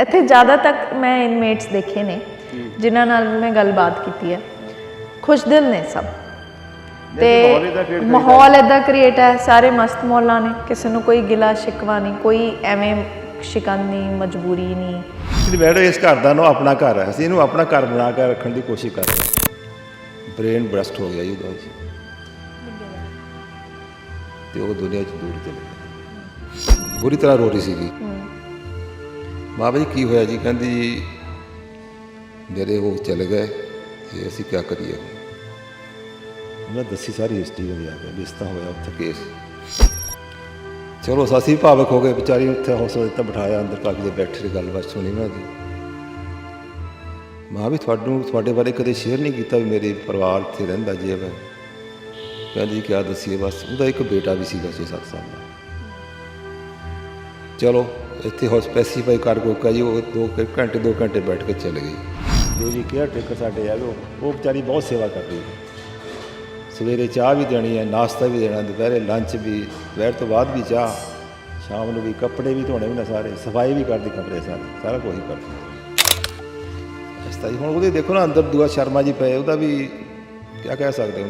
ਇੱਥੇ ਜ਼ਿਆਦਾ ਤੱਕ ਮੈਂ ਇਨਮੇਟਸ ਦੇਖੇ ਨੇ ਜਿਨ੍ਹਾਂ ਨਾਲ ਮੈਂ ਗੱਲਬਾਤ ਕੀਤੀ ਹੈ। ਖੁਸ਼ਦਿਲ ਨੇ ਸਭ। ਤੇ ਮਾਹੌਲ ਇਦਾਂ ਕ੍ਰੀਏਟ ਹੈ ਸਾਰੇ ਮਸਤ ਮੌਲਾ ਨੇ। ਕਿਸੇ ਨੂੰ ਕੋਈ ਗਿਲਾ ਸ਼ਿਕਵਾ ਨਹੀਂ ਕੋਈ ਐਵੇਂ ਸ਼ਿਕਨ ਨਹੀਂ ਮਜਬੂਰੀ ਨਹੀਂ। ਐਕਚੁਅਲੀ ਮੈਡਮ ਇਸ ਘਰ ਦਾ ਨਾ ਆਪਣਾ ਘਰ ਹੈ। ਅਸੀਂ ਇਹਨੂੰ ਆਪਣਾ ਘਰ ਬਣਾ ਕੇ ਰੱਖਣ ਦੀ ਕੋਸ਼ਿਸ਼ ਕਰ ਰਹੇ ਹਾਂ। ਬ੍ਰੇਨ ਬ੍ਰਸਟ ਹੋ ਗਿਆ ਜੀ ਉਹਦਾ ਜੀ। ਤੇ ਉਹ ਦੁਨੀਆ 'ਚ ਦੂਰ ਚਲੇ ਗਿਆ ਬੁਰੀ ਤਰ੍ਹਾਂ ਰੋ ਰਹੀ ਸੀਗੀ। ਬਾਬਾ ਜੀ ਕੀ ਹੋਇਆ ਜੀ? ਕਹਿੰਦੀ ਜੀ, ਮੇਰੇ ਉਹ ਚਲੇ ਗਏ ਤੇ ਅਸੀਂ ਕੀ ਕਰੀਏ? ਉਹਨਾਂ ਦੱਸੀ ਸਾਰੀ ਹਿਸਟਰੀ ਉਹਦੀ ਆ ਵੀ ਇਸ ਤਰ੍ਹਾਂ ਹੋਇਆ ਉੱਥੇ। ਕੇਸ। ਚਲੋ ਅਸੀਂ ਭਾਵਕ ਹੋ ਗਏ ਵਿਚਾਰੀ ਉੱਥੇ ਹੌਸਲਾ ਦਿੱਤਾ ਬਿਠਾਇਆ ਅੰਦਰ ਕਾਫੀ ਦੇ ਬੈਠੇ ਦੀ ਗੱਲਬਾਤ ਸੁਣੀ ਮੈਂ ਉਹਦੀ। ਮਾਂ ਵੀ ਤੁਹਾਨੂੰ ਤੁਹਾਡੇ ਬਾਰੇ ਕਦੇ ਸ਼ੇਅਰ ਨਹੀਂ ਕੀਤਾ ਵੀ ਮੇਰੇ ਪਰਿਵਾਰ ਇੱਥੇ ਰਹਿੰਦਾ ਜੀ ਹੈ ਕਹਿੰਦੀ ਕਿਆ ਦੱਸੀਏ ਬਸ ਉਹਦਾ ਇੱਕ ਬੇਟਾ ਵੀ ਸੀਗਾ 6-7 ਸਾਲ ਦਾ। ਚਲੋ, ਇੱਥੇ ਹੋਰ ਸਪੈਸੀਫਾਈ ਕਰ ਕੋ ਜੀ ਉਹ ਦੋ ਘੰਟੇ ਦੋ ਘੰਟੇ ਬੈਠ ਕੇ ਚਲੇ ਗਈ। ਜੋ ਜੀ ਕੇਅਰ ਟੇਕਰ ਸਾਡੇ ਆ ਉਹ ਉਹ ਵਿਚਾਰੀ ਬਹੁਤ ਸੇਵਾ ਕਰਦੀ ਹੈ। ਸਵੇਰੇ ਚਾਹ ਵੀ ਦੇਣੀ ਹੈ, ਨਾਸ਼ਤਾ ਵੀ ਦੇਣਾ, ਦੁਪਹਿਰੇ ਲੰਚ ਵੀ, ਦੁਪਹਿਰ ਤੋਂ ਬਾਅਦ ਵੀ ਚਾਹ, ਸ਼ਾਮ ਨੂੰ ਵੀ ਕੱਪੜੇ ਵੀ ਧੋਣੇ ਵੀ ਨਾ ਸਾਰੇ, ਸਫ਼ਾਈ ਵੀ ਕਰਦੀ ਕੱਪੜੇ ਸਾਰੇ, ਸਾਰਾ ਕੁਝ ਹੀ ਕਰਦੀ ਇਸ ਤਰ੍ਹਾਂ ਜੀ ਹੁਣ ਉਹਦੇ ਦੇਖੋ ਨਾ, ਅੰਦਰ ਦੁਆ ਸ਼ਰਮਾ ਜੀ ਪਏ, ਉਹਦਾ ਵੀ ਕੀ ਕਹਿ ਸਕਦੇ ਹਾਂ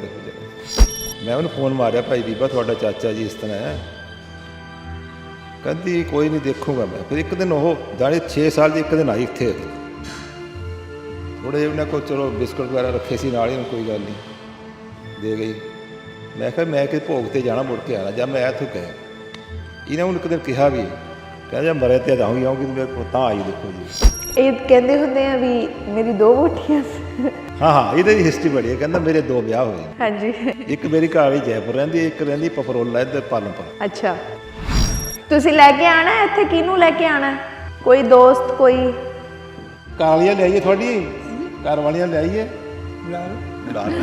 ਮੈਂ ਉਹਨੂੰ ਫੋਨ ਮਾਰਿਆ, ਭਾਈ ਬੀਬਾ, ਤੁਹਾਡਾ ਚਾਚਾ ਜੀ ਇਸ ਤਰ੍ਹਾਂ ਹੈ। ਕਹਿੰਦੀ ਕੋਈ ਨਹੀਂ ਦੇਖੂਗਾ ਮੈਂ। ਫਿਰ ਇੱਕ ਦਿਨ ਉਹ ਜਾਣੇ 6 ਸਾਲ ਦੀ ਇੱਕ ਦਿਨ ਆਈ ਇੱਥੇ। ਥੋੜੇ ਉਹਨਾਂ ਕੋਲ ਚਲੋ ਬਿਸਕੁਟ ਵਗੈਰਾ ਰੱਖੇ ਸੀ ਨਾਲ ਹੀ ਉਹਨੂੰ ਕੋਈ ਗੱਲ ਨਹੀਂ। ਦੇ ਗਈ। ਮੈਂ ਕਿਹਾ ਮੈਂ ਕਿ ਭੋਗ ਤੇ ਜਾਣਾ ਮੁੜ ਕੇ ਆਣਾ ਜਾਂ ਮੈਂ ਇੱਥੋਂ ਕਹਿਆ ਇਹਨੇ ਉਹਨੂੰ ਇੱਕ ਦਿਨ ਕਿਹਾ ਵੀ ਕਹਿੰਦਾ ਜੇ ਮਰੇ ਤੇ ਆਉਂਗੀ ਆਉਂਗੀ ਮੇਰੇ ਕੋਲ ਤਾਂ ਆਈ ਦੇਖੋ ਜੀ। ਇਹ ਕਹਿੰਦੇ ਹੁੰਦੇ ਆ ਵੀ ਮੇਰੀ ਦੋ ਵੋਟੀਆਂ ਸੀ। ਹਾਂ ਹਾਂ ਇਹਦੀ ਹਿਸਟਰੀ ਬੜੀ ਹੈ। ਕਹਿੰਦਾ ਮੇਰੇ ਦੋ ਵਿਆਹ ਹੋਏ ਹਾਂਜੀ। ਇੱਕ ਮੇਰੀ ਘਰ ਵਾਲੀ ਜੈਪੁਰ ਰਹਿੰਦੀ ਇੱਕ ਰਹਿੰਦੀ ਪਪਰੋਲਾ ਇੱਧਰ ਪਾਲਮਪੁਰ। ਅੱਛਾ। ਤੁਸੀਂ ਲੈ ਕੇ ਆਣਾ ਹੈ? ਇੱਥੇ ਕਿਹਨੂੰ ਲੈ ਕੇ ਆਣਾ ਹੈ? ਕੋਈ ਦੋਸਤ ਕੋਈ ਘਰ ਵਾਲੀਆਂ ਲਿਆਈਏ ਤੁਹਾਡੀ ਘਰ ਵਾਲੀਆਂ ਲਿਆਈਏ ਬੁਲਾ ਲਓ